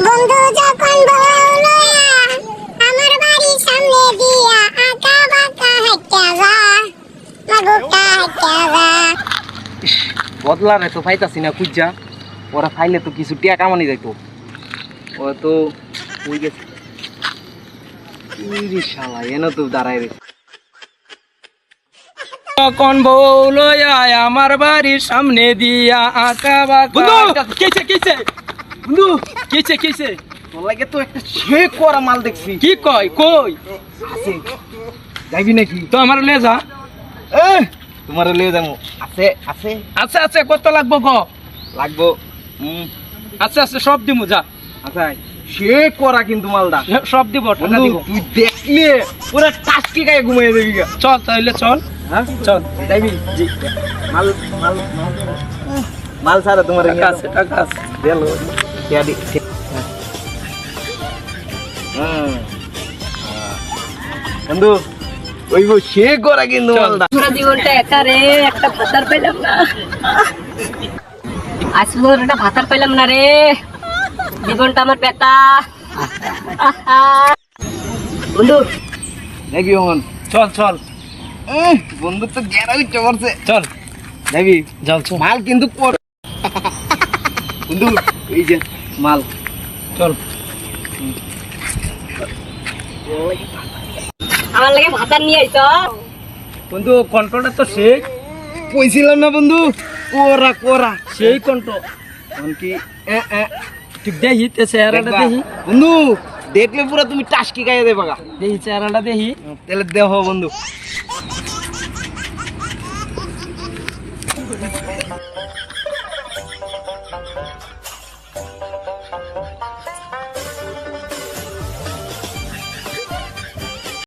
বন্ধু যখন আমার বাড়ির সামনে দিয়া আঁকা বাঁকা যা যা। বদলারে তো পাইতাছি না ওরা ফাইলে তো কিছু টিয়া কামানি যাইতো। ও তো ওই গেছে? ইরি শালা এনে তো দাঁড়ায় রে। কখন বউ লয়া আমার বাড়ির সামনে দিয়া আঁকা বাঁকা! কেছে কেছে? বন্ধু কেছে কেছে? লাগে তো একটা সে করা মাল দেখছি। কি কয়? কই? আছে। যাইবি নাকি? তো আমার লে যা। এ তোমার লিয়ে যাব। আছে আছে। আচ্ছা আচ্ছা কত লাগবো ক লাগবো আচ্ছা আচ্ছা সব দিমু যা। আচ্ছা সে করা কিন্তু মালটা। সব দিব টাকা দিব। তুই দেখলে পুরো টাস্কি গায়ে ঘুমিয়ে দেবি চল তাহলে চল। হ্যাঁ? চল। যাইবি? জি। মাল মাল মাল। মাল সারা তোমার টাকা আছে টাকা আছে। দেলো। কেয়া দি হুম বন্ধু ওই গো সে করা কিন্তু চল। মালটা পুরো জীবনটা একা রে একটা ভাতার পেলাম না আজ পুরো একটা ভাতার পেলাম না রে জীবনটা আমার বেতা বন্ধু দেখবি মন চল বন্ধু তো গেরা পারছে চল দেখবি চল চল মাল কিন্তু পর বন্ধু এই যে মাল। চল। আমার লাগে ভাতার নিয়ে আইছ। বন্ধু কন্ট্রোলটা তো শেখ কইছিলাম না বন্ধু কোরা কোরা সেই কন্ট্রোল এমনকি এ এ ঠিক দেখি তে চেহারাটা? দেখি। বন্ধু দেখলে পুরো তুমি টাসকি গায়ে দেবা দেখি চেহারাটা দেখি। তাহলে দেহ বন্ধু।